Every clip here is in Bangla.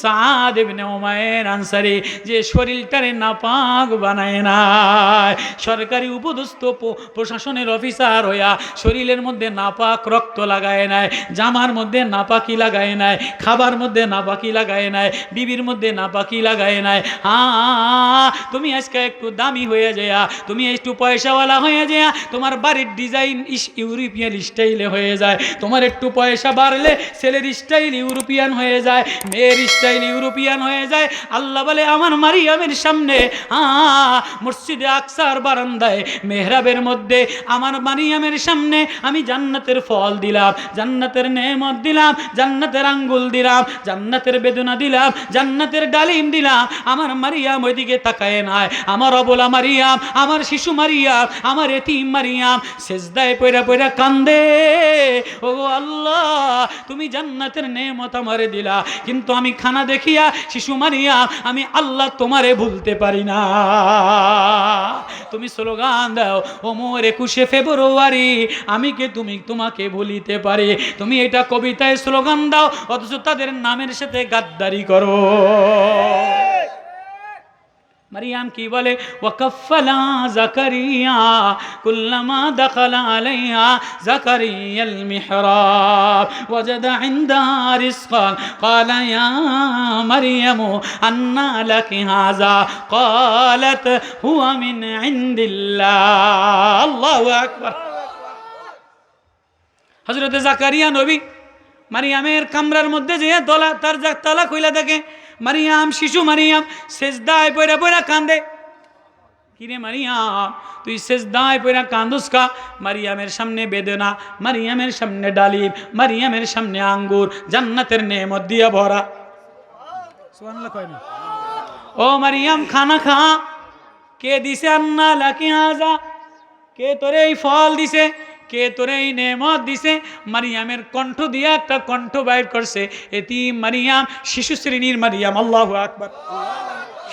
সাদ আনসারি, যে শরীরটারে নাপাক বানায় না সরকারি উপদস্থ প্রশাসনের অফিসার হইয়া শরীরের মধ্যে নাপাক রক্ত লাগায় নাই, জামার মধ্যে নাপাকি লাগায় নাই, খাবার মধ্যে নাপাকি লাগায় নাই, বিবির মধ্যে নাপাকি লাগায় নাই। হ্যাঁ তুমি আজকে একটু দামি হয়ে যায় তুমি একটু পয়সাওয়ালা হয়ে যায় তোমার বাড়ির ডিজাইন ইউরোপিয়ান স্টাইলে হয়ে যায়। তোমার একটু পয়সা বাড়লে ছেলের স্টাইল ইউরোপিয়ান হয়ে যায়, মেয়ের স্টাইল ইউরোপিয়ান হয়ে যায়। আল্লাহ বলে, আমার মারিয়ামের সামনে মসজিদে আকসার বারান্দায়, মেহরাবের মধ্যে, আমার মারিয়ামের সামনে আমি জান্নাতের ফল দিলাম, জান্নাতের নেমত দিলাম, জান্নাতের আঙ্গুল দিলাম, জান্নাতের বেদনা দিলাম, জান্নাতের ডালিম দিলাম। আমার মারিয়াম ওইদিকে তাকায় নাই। আমার অবলা মারিয়াম, আমার শিশু মারিয়াম, আমার এতিম মারিয়াম সেজদায় পয়রা পয়রা কান্দে। ও আল্লাহ, তুমি জান্নাতের নেমত আমারে দিলা, কিন্তু আমি খানা দেখিয়া শিশু মানিয়া, আমি আল্লাহ তোমারে ভুলতে পারি না। তুমি স্লোগান দাও, ও মোর একুশে ফেব্রুয়ারি, আমি কে তুমি, তোমাকে ভুলিতে পারি? তুমি এটা কবিতায় স্লোগান দাও, অথচ তাদের নামের সাথে গাদ্দারি করো। মারিয়াম কি বলে ওয়াকাফলা জাকারিয়া কুল্লামা দাখালা আলাইহা জাকারিয়াল মিহরাব ওয়াজাদা ইনদাহা রিজকান قال يا مريم أنى لك هذا قالت هو من عند الله الله أكبر হজরত জাকারিয়া নবী মারিয়ামের কামরার মধ্যে যে তলা তার যা তালা কইলা দেখে, মারিয়াম, শিশু মারিয়াম, সেজদায় পয়রা পয়রা কান্দে। কিরে মারিয়াম, তুই সেজদায় পয়রা কান্দুস কা? মারিয়ামের সামনে বেদনা, মারিয়ামের সামনে ডালিম, মারিয়ামের সামনে আঙ্গুর, জান্নাতের নেমত দিয়া ভরা। ও মারিয়াম, খানা খা। কে দিছে আন্না লাকি আজা কে তোরে এই ফল দিছে? কে তোরে এই নেমত দিছে? মারিয়ামের কণ্ঠ দিয়ে একটা কণ্ঠ বাইর করছে। এটি মারিয়াম, শিশু শ্রেণির মারিয়াম, আল্লাহ আকবর।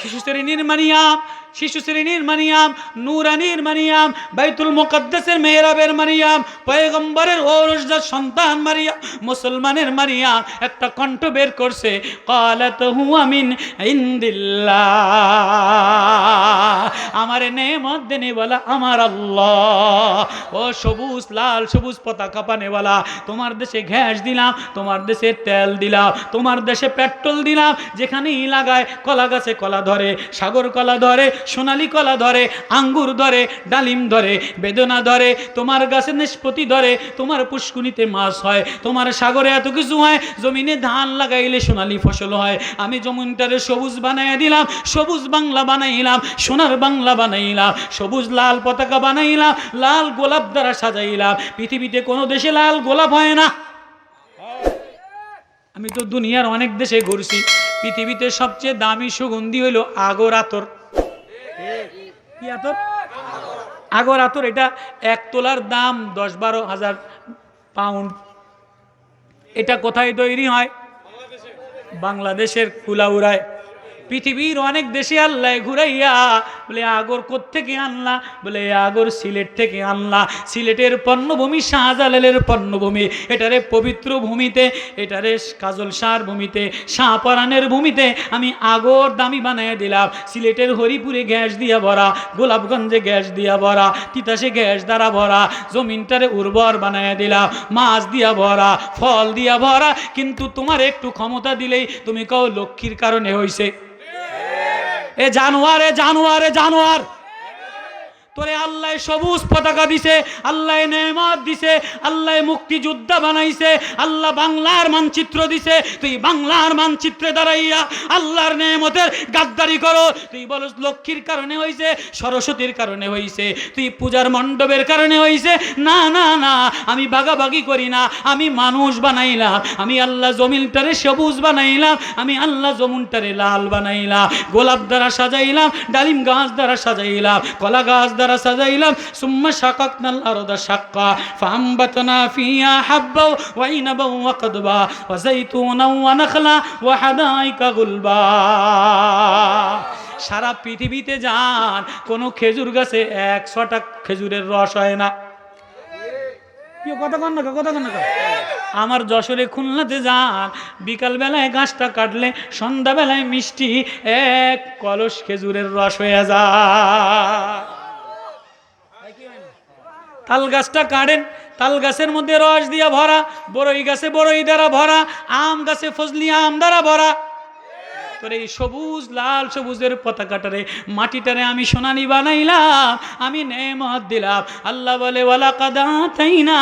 শিশু শ্রেণির মারিয়াম শিশু শ্রেণির মানিয়াম, নুরানির মানিয়াম, বাইতুল মুকদ্দাসের মেহরাবের মারিয়াম পয়গম্বরের ওরসদার সন্তান মারিয়াম মুসলমানের মারিয়াম একটা কণ্ঠ বের করছে, কালাত হুয়া মিন ইন্দিল্লাহ। আমার নেমত বলা আমার আল্লাহ। ও সবুজ, লাল, সবুজ পতাকা পানে বলা, তোমার দেশে ঘ্যাস দিলাম, তোমার দেশে তেল দিলাম, তোমার দেশে পেট্রোল দিলাম, যেখানেই লাগায় কলা গাছে কলা ধরে, সাগর কলা ধরে সোনালি কলা ধরে, আঙ্গুর ধরে, ডালিম ধরে, বেদনা ধরে, তোমার গাছে নিষ্পতি ধরে, তোমার পুষ্কুনিতে মাছ হয়, তোমার সাগরে এত কিছু হয়, জমিনে ধান লাগাইলে সোনালি ফসল হয়। আমি জমিনটারে সবুজ বানাইয়া দিলাম, সবুজ বাংলা বানাইলাম, সোনার বাংলা বানাইলাম, সবুজ লাল পতাকা বানাইলাম, লাল গোলাপ দ্বারা সাজাইলাম। পৃথিবীতে কোনো দেশে লাল গোলাপ হয় না। আমি তো দুনিয়ার অনেক দেশে ঘুরছি। পৃথিবীতে সবচেয়ে দামি সুগন্ধি হইল আগর আতর। আগর আতর, এটা এক তোলার দাম দশ বারো হাজার পাউন্ড। এটা কোথায় তৈরি হয়? বাংলাদেশের কুলাউড়ায়। পৃথিবীর অনেক দেশে আল্লাহ ঘুরাইয়া বলে, আগর থেকে আনলা? বলে, আগর সিলেট থেকে আনলা। সিলেটের পণ্যভূমি শাহজালালের পণ্যভূমি। এটারে পবিত্র ভূমিতে, এটারে কাজল শাহর ভূমিতে, শাহপরানের ভূমিতে আমি আগর দামি বানিয়ে দিলাম। সিলেটের হরিপুরে গ্যাস দিয়া ভরা, গোলাপগঞ্জে গ্যাস দিয়া ভরা, তিতাসে গ্যাস দ্বারা ভরা, জমিনটারে উর্বর বানায় দিলাম, মাছ দিয়া ভরা, ফল দিয়া ভরা। কিন্তু তোমার একটু ক্ষমতা দিলেই তুমি কও লক্ষ্মীর কারণে হইছে। এ জানোয়ার এ জানোয়ার এ জানোয়ার। তোরে আল্লাহ সবুজ পতাকা দিছে, আল্লাহ নেমাত দিছে, আল্লাহ মুক্তিযোদ্ধা বানাইছে, আল্লাহ বাংলার মানচিত্র দিছে। তুই বাংলার মানচিত্রে দাঁড়াইয়া আল্লাহর নেমতের গাদ্দারি করো। তুই বলস, লক্ষ্মীর কারণে হইছে, সরস্বতীর কারণে হইছে, তুই পূজার মণ্ডপের কারণে হইছে। না না না, আমি ভাগাভাগি করি না, আমি মানুষ বানাইলাম, আমি আল্লাহ জমিনটারে সবুজ বানাইলাম, আমি আল্লাহ জমুনটারে লাল বানাইলাম, গোলাপ দ্বারা সাজাইলাম, ডালিম গাছ দ্বারা সাজাইলাম, কলা গাছ দ্বারা সারা পৃথিবীতে যান, কোনো খেজুর গাছে একশোটা খেজুরের রস হয় না। কি কথা কন না কন না আমার যশোরে খুলনাতে যান, বিকালবেলায় গাছটা কাটলে, সন্ধ্যাবেলায় মিষ্টি, এক কলস খেজুরের রস হয়ে যায়। তাল গাছটা কাটেন তাল গাছের মধ্যে রস দিয়া ভরা বড়ই গাছে বড়ই দ্বারা ভরা, আম গাছে ফজলি আম দ্বারা ভরা। তোর এই সবুজ, লাল, সবুজের পতাকাটারে, মাটিটারে আমি সোনালি বানাইলাম, আমি নেমত দিলাম। আল্লাহ বলে ওয়ালা কাদা তাই না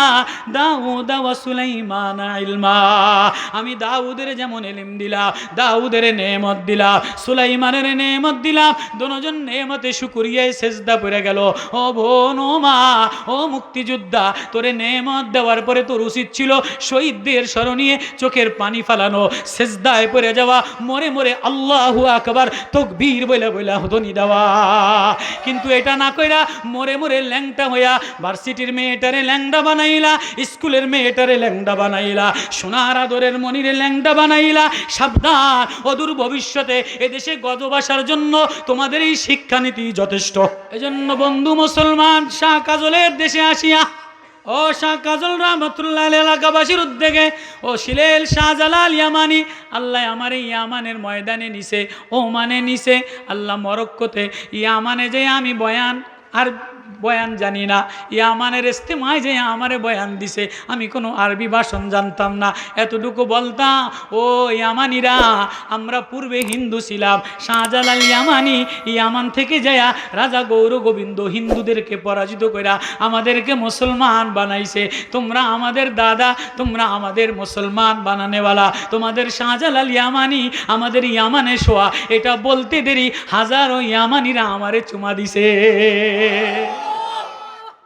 ইলমা। আমি দাউদের যেমন এলিম দিলাম, দাউদের নেমত দিলাম, সুলাইমানের নেমত দিলাম দোনোজন নেমতে শুকুরিয়ায় সেজদা পড়ে গেল। ও বোন, ও মা, ও মুক্তিযোদ্ধা, তোরে নেমত দেওয়ার পরে তোর উচিত ছিল শহীদদের স্মরণীয় চোখের পানি ফালানো। সেজদায় পড়ে যাওয়া, মরে মরে আল্লাহু আকবার, তকবীর বলে বলে হতনি দেওয়া। কিন্তু এটা না কইরা মরে মরে ল্যাংটা হইয়া ভার্সিটির মেয়েটারে ল্যাংডা বানাইলা, স্কুলের মেয়েটারে ল্যাংডা বানাইলা, সোনার আদরের মনিরে ল্যাংডা বানাইলা, সাবধান, অদূর ভবিষ্যতে এদেশে গজবাসার জন্য তোমাদের এই শিক্ষানীতি যথেষ্ট। এজন্য বন্ধু মুসলমান, শাহ কাজলের দেশে আসিয়া ও শাহ কাজল রহমতুল্লাহ এলাকাবাসীর উদ্যোগে, ও শিলেল শাহজালাল ইয়ামানি, আল্লাহ আমার এই ইয়ামানের ময়দানে নিছে ও মানে নিছে, আল্লাহ মরক্কোতে ইয়ামানে যে আমি বয়ান আর বয়ান জানি না। ইয়ামানের ইস্তেমায় যে আমারে বয়ান দিছে, আমি কোনো আরবি ভাষণ জানতাম না। এতটুকু বলতাম, ও ইয়ামানিরা, আমরা পূর্বে হিন্দু ছিলাম। শাহজালাল ইয়ামানি, ইয়ামান থেকে যায়া রাজা গৌর গোবিন্দ হিন্দুদেরকে পরাজিত কইরা আমাদেরকে মুসলমান বানাইছে। তোমরা আমাদের দাদা, তোমরা আমাদের মুসলমান বানানেওয়ালা। তোমাদের শাহজালাল ইয়ামানি আমাদের ইয়ামানে শোয়া। এটা বলতে দেরি, হাজারো ইয়ামানিরা আমারে চুমা দিছে।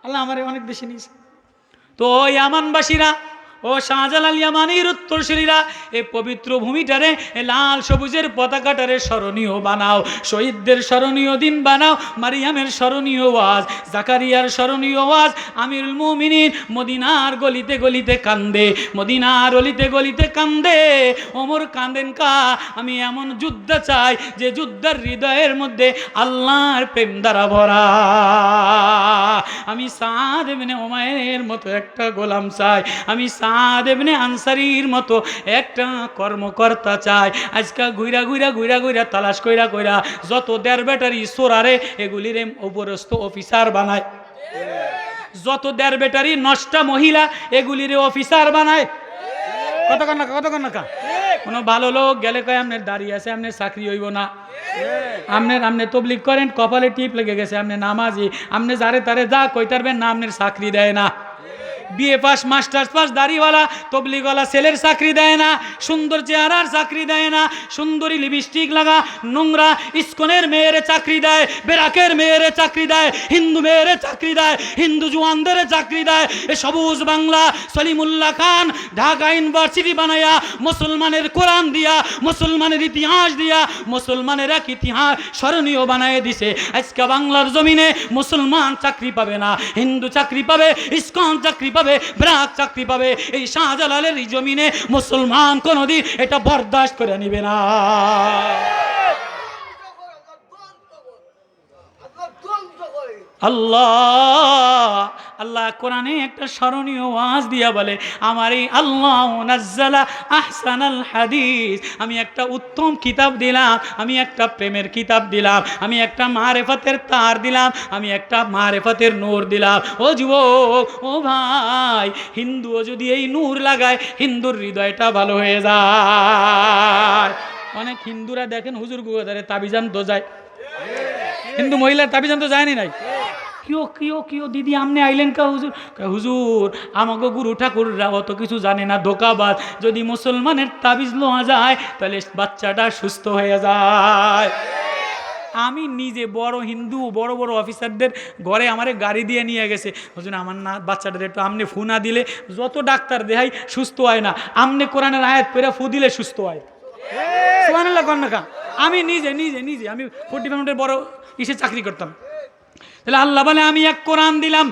আল্লাহ আমারে অনেক বেশি নিয়েছে। তো ওই আমানবাসীরা ও শাহজালাল ইয়ামানির উত্তরসূরীরা এই পবিত্র ভূমিটারে লাল সবুজের পতাকাটারে স্মরণীয় বানাও, শহীদদের স্মরণীয় দিন বানাও, মারিয়ামের স্মরণীয় ওয়াজ, জাকারিয়ার স্মরণীয় ওয়াজ, আমিরুল মুমিনিন মদিনার গলিতে গলিতে কান্দে, মদিনার অলিতে গলিতে কান্দে, ওমর কান্দেন কা, আমি এমন যুদ্ধ চাই যে যুদ্ধের হৃদয়ের মধ্যে আল্লাহর প্রেম দ্বারা ভরা। আমি সাদ এমনি ওমায়ের মতো একটা গোলাম চাই, আমি সাদ আনসারির মতো। একটা কর্মকর্তা চাই আজকা ঘুইরা ঘুইরা ঘুইরা ঘুইরা তালাশ কইরা কইরা যত দেড় ব্যাটারি সোরারে এগুলির উপরস্থ অফিসার বানায়। যত দেড় ব্যাটারি নষ্টা মহিলা এগুলির অফিসার বানায়। কত কন কত কন কোনো ভালো লোক গেলে কয় আপনার দাঁড়িয়ে আছে আপনার চাকরি হইব না। আপনার আপনি তবলিক করেন, কপালে টিপ লেগে গেছে আপনি নামাজি আপনি যারে তারে যা কইতারবেন না আপনার চাকরি দেয় না। বিএ পাস, মাস্টার্স পাস, দাড়িওয়ালা তবলিগওয়ালা ছেলের চাকরি দেয় না, সুন্দর চেহারার চাকরি দেয় না, সুন্দরী লিপস্টিক লাগা, নোংরা, ইস্কনের মেয়ের চাকরি দেয়, বেরাকের মেয়ের চাকরি দেয়, হিন্দু মেয়ের চাকরি দেয়, হিন্দু জুয়ানদের চাকরি দেয়। এ সবুজ বাংলা, সলিমুল্লাহ খান, ঢাকা ইউনিভার্সিটি বানায়া, মুসলমানের কোরআন দিয়া, মুসলমানের ইতিহাস দিয়া, মুসলমানের এক ইতিহাস স্মরণীয় বানায় দিছে। আজকে বাংলার জমিনে মুসলমান চাকরি পাবে না, হিন্দু চাকরি পাবে, ইস্কন চাকরি পাবে ব্রাক চাকরি পাবে এই শাহজালালের জমিনে মুসলমান কোনোদিন এটা বরদাস্ত করে নিবে না। আল্লাহ। আল্লাহ কোরআনে একটা স্মরণীয় ওয়াজ দিয়া বলে, আমার এই আল্লাহ নাজ্জালা আহসানাল হাদিস। আমি একটা উত্তম কিতাব দিলাম, আমি একটা প্রেমের কিতাব দিলাম, আমি একটা মারেফতের তার দিলাম, আমি একটা মারেফতের নূর দিলাম। ও যুবক, ও ভাই, হিন্দুও যদি এই নূর লাগায়, হিন্দুর হৃদয়টা ভালো হয়ে যায়। অনেক হিন্দুরা দেখেন হুজুর গুগাদারে তাবিজান তো যায় হিন্দু মহিলার তাবিজান তো যায়নি নাই? কিও কিও কিও দিদি, আমনে আইলেন কা হুজুর? হুজুর আমাকে গুরু ঠাকুররা অত কিছু জানে না, ধোকাবাজ। যদি মুসলমানের তাবিজ লোয়া যায়, তাহলে বাচ্চাটা সুস্থ হয়ে যায়। আমি নিজে বড় হিন্দু, বড় বড় অফিসারদের ঘরে আমারে গাড়ি দিয়ে নিয়ে গেছে। হুজুর, আমার না, বাচ্চাটার একটু আমনে ফু না দিলে যত ডাক্তার দেহাই সুস্থ হয় না। আমনে কোরআনের আয়াত পেরে ফু দিলে সুস্থ হয়। আমি নিজে নিজে নিজে, আমি ফোর্টি ফাউন্ডের বড় ইসে চাকরি করতাম। তাহলে আল্লাহ বলে আমি এক কোরআন দিলাম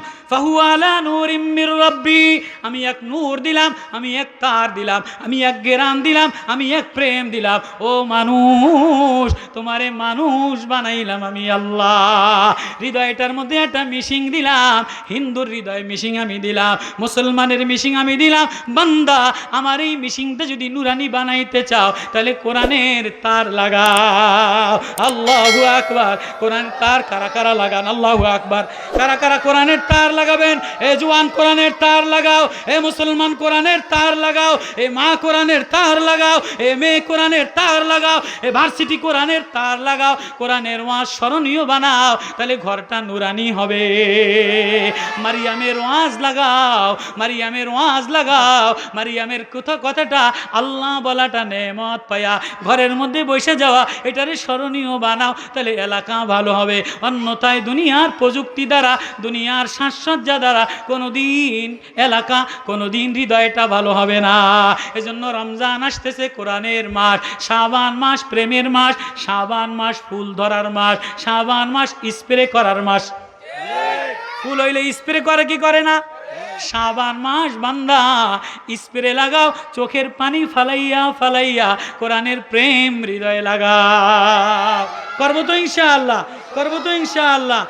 আমি এক নূর দিলাম, আমি এক তার দিলাম, আমি এক গেরান দিলাম, আমি এক প্রেম দিলাম। ও মানুষ, তোমারে মানুষ বানাইলাম আমি আল্লাহ। হৃদয়টার মধ্যে একটা মিশিং দিলাম, হিন্দুর হৃদয় মিশিং আমি দিলাম, মুসলমানের মিশিং আমি দিলাম। বান্দা, আমার এই মিশিংটা যদি নুরানি বানাইতে চাও, তাহলে কোরআনের তার লাগাও। আল্লাহু আকবার, কোরআন তার কারা কারা লাগান? আল্লাহু আকবার। কারা কারা কোরআনের তার লাগাবেন। এ জওয়ান কোরআনের তার লাগাও, এ মুসলমান কোরআনের তার লাগাও, এ মা কোরআনের তার লাগাও, এ মেয়ে কোরআনের তার লাগাও, এ ভার্সিটি কোরআনের তার লাগাও, কোরআনের ওয়াজ স্মরণীয় বানাও, তাহলে ঘরটা নুরানি হবে। মারিয়ামের ওয়াজ লাগাও, মারিয়ামের ওয়াজ লাগাও, মারিয়ামের কথা কথাটা আল্লাহ বলাটা নেমত পায়া। ঘরের মধ্যে বসে যাওয়া, এটারে স্মরণীয় বানাও, তাহলে এলাকা ভালো হবে। অন্যথায় দুনিয়ার প্রযুক্তি দ্বারা, দুনিয়ার সাজসজ্জা দ্বারা কোনোদিন এলাকা, কোনোদিন হৃদয়টা ভালো হবে না। এজন্য রমজান আসতেছে কোরআনের মাস, শাবান মাস প্রেমের মাস, শাবান মাস ফুল ধরার মাস, শাবান মাস স্প্রে করার মাস। ফুল হইলে স্প্রে করে কি করে না? শাবান মাস বান্দা, স্প্রে লাগাও, চোখের পানি ফালাইয়া ফালাইয়া কোরআনের প্রেম হৃদয়ে লাগাও। করব তো ইনশাআল্লাহ, করব তো ইনশাআল্লাহ।